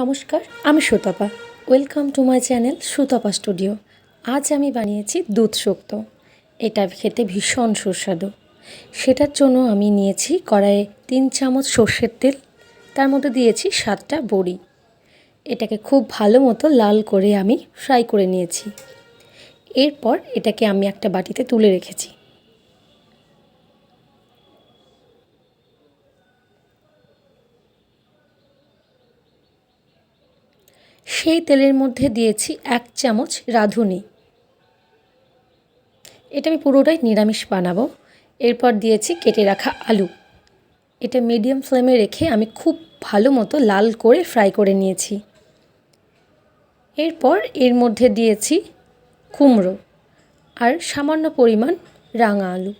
নমস্কার, আমি Sutapa. Welcome to my channel Sutapa studio আজ আমি বানিয়েছি দুধ শুক্তো। এটা খেতে ভীষণ সুস্বাদু। সেটার জন্য আমি নিয়েছি কড়াইয়ে তিন চামচ সর্ষের তেল, তার মধ্যে দিয়েছি সাতটা বড়ি। এটাকে খুব ভালো মতো লাল করে আমি ফ্রাই করে নিয়েছি। এরপর এটাকে আমি একটা বাটিতে তুলে রেখেছি। সেই তেলের মধ্যে দিয়েছি এক চামচ রাঁধুনি। এটা আমি পুরোটাই নিরামিষ বানাবো। এরপর দিয়েছি কেটে রাখা আলু। এটা মিডিয়াম ফ্লেমে রেখে আমি খুব ভালো মতো লাল করে ফ্রাই করে নিয়েছি। এরপর এর মধ্যে দিয়েছি কুমড়ো আর সামান্য পরিমাণ রাঙা আলু।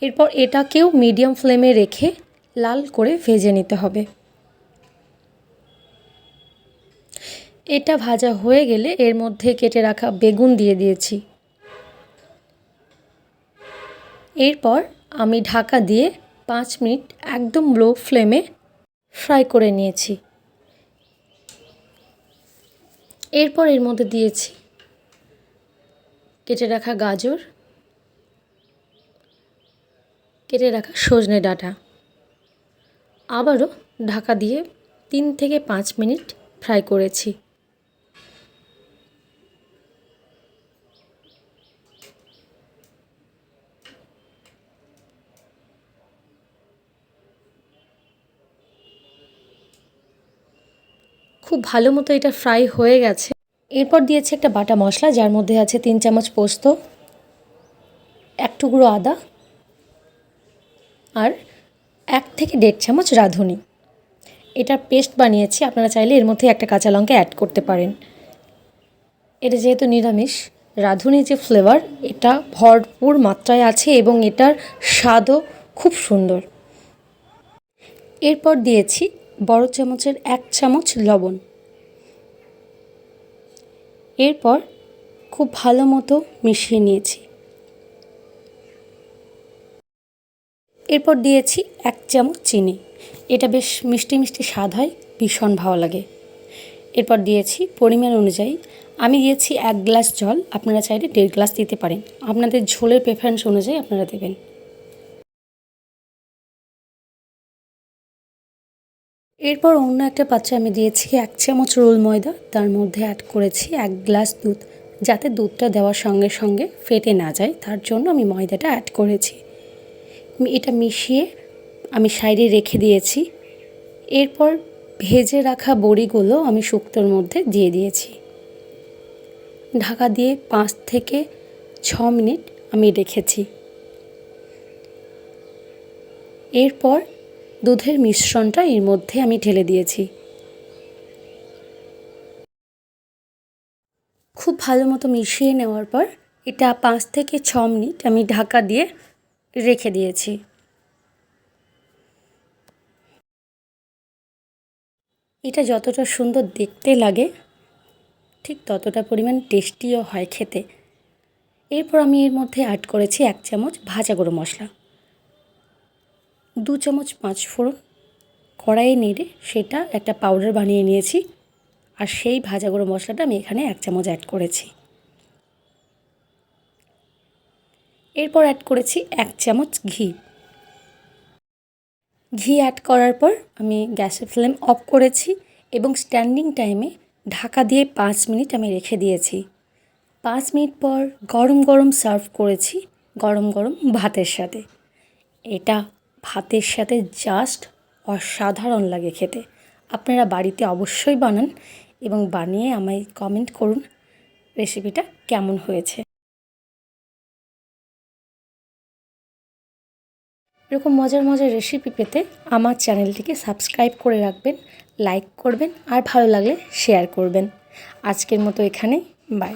এরপর এটাকেও মিডিয়াম ফ্লেমে রেখে লাল করে ভেজে নিতে হবে। এটা ভাজা হয়ে গেলে এর মধ্যে কেটে রাখা বেগুন দিয়ে দিয়েছি। এরপর আমি ঢাকা দিয়ে পাঁচ মিনিট একদম লো ফ্লেমে ফ্রাই করে নিয়েছি। এরপর এর মধ্যে দিয়েছি কেটে রাখা গাজর, কেটে রাখা সজনে ডাঁটা। আবারও ঢাকা দিয়ে তিন থেকে পাঁচ মিনিট ফ্রাই করেছি। খুব ভালো মতো এটা ফ্রাই হয়ে গেছে। এরপর দিয়েছি একটা বাটা মশলা, যার মধ্যে আছে তিন চামচ পোস্ত, এক টুকরো আদা আর এক থেকে দেড় চামচ রাঁধুনি। এটার পেস্ট বানিয়েছি, আপনারা চাইলে এর মধ্যে একটা কাঁচা লঙ্কা অ্যাড করতে পারেন। এটা যেহেতু নিরামিষ রাঁধুনি যে ফ্লেভার এটা ভরপুর মাত্রায় আছে এবং এটার স্বাদও খুব সুন্দর। এরপর দিয়েছি বড় চামচের এক চামচ লবণ। এরপর খুব ভালো মতো মিশিয়ে নিয়েছি। এরপর দিয়েছি এক চামচ চিনি। এটা বেশ মিষ্টি মিষ্টি স্বাদ হয়, ভীষণ ভালো লাগে। এরপর দিয়েছি পরিমাণ অনুযায়ী। আমি দিয়েছি এক গ্লাস জল, আপনারা চাইলে দেড় গ্লাস দিতে পারেন। আপনাদের ঝোলের প্রেফারেন্স অনুযায়ী আপনারা দেবেন। এরপর অন্য একটা পাত্রে আমি দিয়েছি, এক চামচ রোল ময়দা, তার মধ্যে অ্যাড করেছি এক গ্লাস দুধ, যাতে দুধটা দেওয়ার সঙ্গে সঙ্গে ফেটে না যায়, তার জন্য আমি ময়দাটা অ্যাড করেছি। এটা মিশিয়ে আমি সাইডে রেখে দিয়েছি। এরপর ভেজে রাখা বড়িগুলো আমি শুক্তোর মধ্যে দিয়ে দিয়েছি। ঢাকা দিয়ে পাঁচ থেকে ছ মিনিট আমি রেখেছি। এরপর দুধের মিশ্রণটা এর মধ্যে আমি ঢেলে দিয়েছি। খুব ভালো মতো মিশিয়ে নেওয়ার পর এটা পাঁচ থেকে ছ মিনিট আমি ঢাকা দিয়ে রেখে দিয়েছি। এটা যতটা সুন্দর দেখতে লাগে, ঠিক ততটা পরিমাণ টেস্টিও হয় খেতে। এরপর আমি এর মধ্যে অ্যাড করেছি এক চামচ ভাজা গুঁড়ো মশলা। দু চামচ পাঁচ ফোড়ন কড়াইয়ে নেড়ে সেটা একটা পাউডার বানিয়ে নিয়েছি আর সেই ভাজা গুঁড়ো মশলাটা আমি এখানে এক চামচ অ্যাড করেছি। এরপর অ্যাড করেছি এক চামচ ঘি। ঘি অ্যাড করার পর আমি গ্যাসের ফ্লেম অফ করেছি এবং স্ট্যান্ডিং টাইমে ঢাকা দিয়ে পাঁচ মিনিট আমি রেখে দিয়েছি। পাঁচ মিনিট পর গরম গরম সার্ভ করেছি গরম গরম ভাতের সাথে। এটা ভাতের সাথে জাস্ট অসাধারণ লাগে খেতে। আপনারা বাড়িতে অবশ্যই বানান এবং বানিয়ে আমায় কমেন্ট করুন রেসিপিটা কেমন হয়েছে। এরকম মজার মজার রেসিপি পেতে আমার চ্যানেলটিকে সাবস্ক্রাইব করে রাখবেন লাইক করবেন আর ভালো লাগলে শেয়ার করবেন। আজকের মতো এখানেই বাই